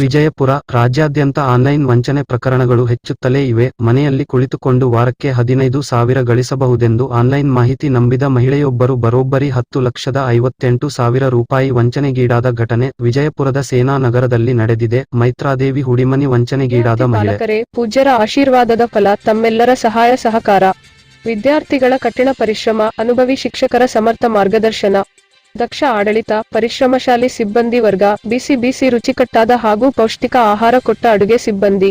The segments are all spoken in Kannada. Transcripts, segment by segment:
ವಿಜಯಪುರ ರಾಜ್ಯಾದ್ಯಂತ ಆನ್ಲೈನ್ ವಂಚನೆ ಪ್ರಕರಣಗಳು ಹೆಚ್ಚುತ್ತಲೇ ಇವೆ. ಮನೆಯಲ್ಲಿ ಕುಳಿತುಕೊಂಡು ವಾರಕ್ಕೆ ಹದಿನೈದು ಸಾವಿರ ಗಳಿಸಬಹುದೆಂದು ಆನ್ಲೈನ್ ಮಾಹಿತಿ ನಂಬಿದ ಮಹಿಳೆಯೊಬ್ಬರು ಬರೋಬ್ಬರಿ ಹತ್ತು ಲಕ್ಷದ ಐವತ್ತೆಂಟು ಸಾವಿರ ರೂಪಾಯಿ ವಂಚನೆಗೀಡಾದ ಘಟನೆ ವಿಜಯಪುರದ ಸೇನಾ ನಗರದಲ್ಲಿ ನಡೆದಿದೆ. ಮೈತ್ರಾದೇವಿ ಹುಡಿಮನಿ ವಂಚನೆಗೀಡಾದ ಮಹಿಳೆ. ಪೂಜ್ಯರ ಆಶೀರ್ವಾದದ ಫಲ ತಮ್ಮೆಲ್ಲರ ಸಹಾಯ ಸಹಕಾರ. ವಿದ್ಯಾರ್ಥಿಗಳ ಕಠಿಣ ಪರಿಶ್ರಮ, ಅನುಭವಿ ಶಿಕ್ಷಕರ ಸಮರ್ಥ ಮಾರ್ಗದರ್ಶನ. ದಕ್ಷ ಆಡಳಿತ ಪರಿಶ್ರಮಶಾಲಿ ಸಿಬ್ಬಂದಿ ವರ್ಗ ಬಿಸಿ ಬಿಸಿ ರುಚಿಕಟ್ಟಾದ ಹಾಗೂ ಪೌಷ್ಟಿಕ ಆಹಾರ ಕೊಟ್ಟ ಅಡುಗೆ ಸಿಬ್ಬಂದಿ.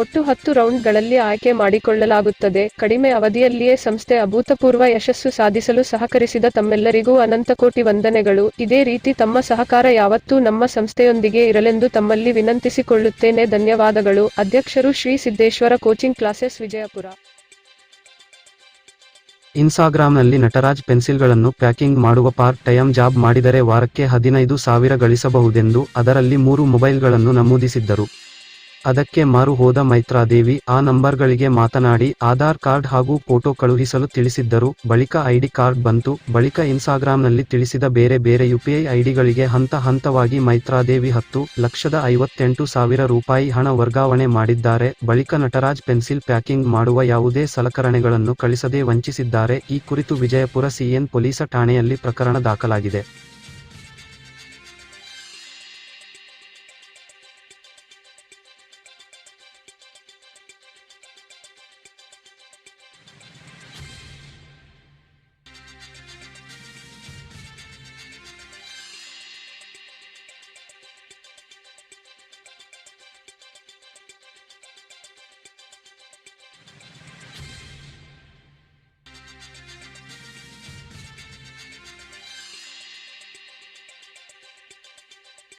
ಒಟ್ಟು ಹತ್ತು ರೌಂಡ್ಗಳಲ್ಲಿ ಆಯ್ಕೆ ಮಾಡಿಕೊಳ್ಳಲಾಗುತ್ತದೆ. ಕಡಿಮೆ ಅವಧಿಯಲ್ಲಿಯೇ ಸಂಸ್ಥೆ ಅಭೂತಪೂರ್ವ ಯಶಸ್ಸು ಸಾಧಿಸಲು ಸಹಕರಿಸಿದ ತಮ್ಮೆಲ್ಲರಿಗೂ ಅನಂತಕೋಟಿ ವಂದನೆಗಳು. ಇದೇ ರೀತಿ ತಮ್ಮ ಸಹಕಾರ ಯಾವತ್ತೂ ನಮ್ಮ ಸಂಸ್ಥೆಯೊಂದಿಗೆ ಇರಲೆಂದು ತಮ್ಮಲ್ಲಿ ವಿನಂತಿಸಿಕೊಳ್ಳುತ್ತೇನೆ. ಧನ್ಯವಾದಗಳು. ಅಧ್ಯಕ್ಷರು ಶ್ರೀ ಸಿದ್ದೇಶ್ವರ ಕೋಚಿಂಗ್ ಕ್ಲಾಸಸ್ ವಿಜಯಪುರ. ಇನ್ಸ್ಟಾಗ್ರಾಂನಲ್ಲಿ ನಟರಾಜ್ ಪೆನ್ಸಿಲ್ಗಳನ್ನು ಪ್ಯಾಕಿಂಗ್ ಮಾಡುವ ಪಾರ್ಟ್ ಟೈಮ್ ಜಾಬ್ ಮಾಡಿದರೆ ವಾರಕ್ಕೆ ಹದಿನೈದು ಸಾವಿರ ಗಳಿಸಬಹುದೆಂದು ಅದರಲ್ಲಿ ಮೂರು ಮೊಬೈಲ್ಗಳನ್ನು ನಮೂದಿಸಿದ್ದರು. ಅದಕ್ಕೆ ಮಾರು ಹೋದ ಮೈತ್ರಾದೇವಿ, ಆ ನಂಬರ್ಗಳಿಗೆ ಮಾತನಾಡಿ, ಆಧಾರ್ ಕಾರ್ಡ್ ಹಾಗೂ ಫೋಟೋ ಕಳುಹಿಸಲು ತಿಳಿಸಿದ್ದರು. ಬಳಿಕ ಐಡಿ ಕಾರ್ಡ್ ಬಂತು. ಬಳಿಕ ಇನ್ಸ್ಟಾಗ್ರಾಂನಲ್ಲಿ ತಿಳಿಸಿದ ಬೇರೆ ಬೇರೆ ಯುಪಿಐ ಐಡಿಗಳಿಗೆ ಹಂತ ಹಂತವಾಗಿ ಮೈತ್ರಾದೇವಿ ಹತ್ತು ಲಕ್ಷದ ಐವತ್ತೆಂಟು ಸಾವಿರ ರೂಪಾಯಿ ಹಣ ವರ್ಗಾವಣೆ ಮಾಡಿದ್ದಾರೆ. ಬಳಿಕ ನಟರಾಜ್ ಪೆನ್ಸಿಲ್ ಪ್ಯಾಕಿಂಗ್ ಮಾಡುವ ಯಾವುದೇ ಸಲಕರಣೆಗಳನ್ನು ಕಳಿಸದೇ ವಂಚಿಸಿದ್ದಾರೆ. ಈ ಕುರಿತು ವಿಜಯಪುರ ಸಿಎನ್ ಪೊಲೀಸ ಠಾಣೆಯಲ್ಲಿ ಪ್ರಕರಣ ದಾಖಲಾಗಿದೆ.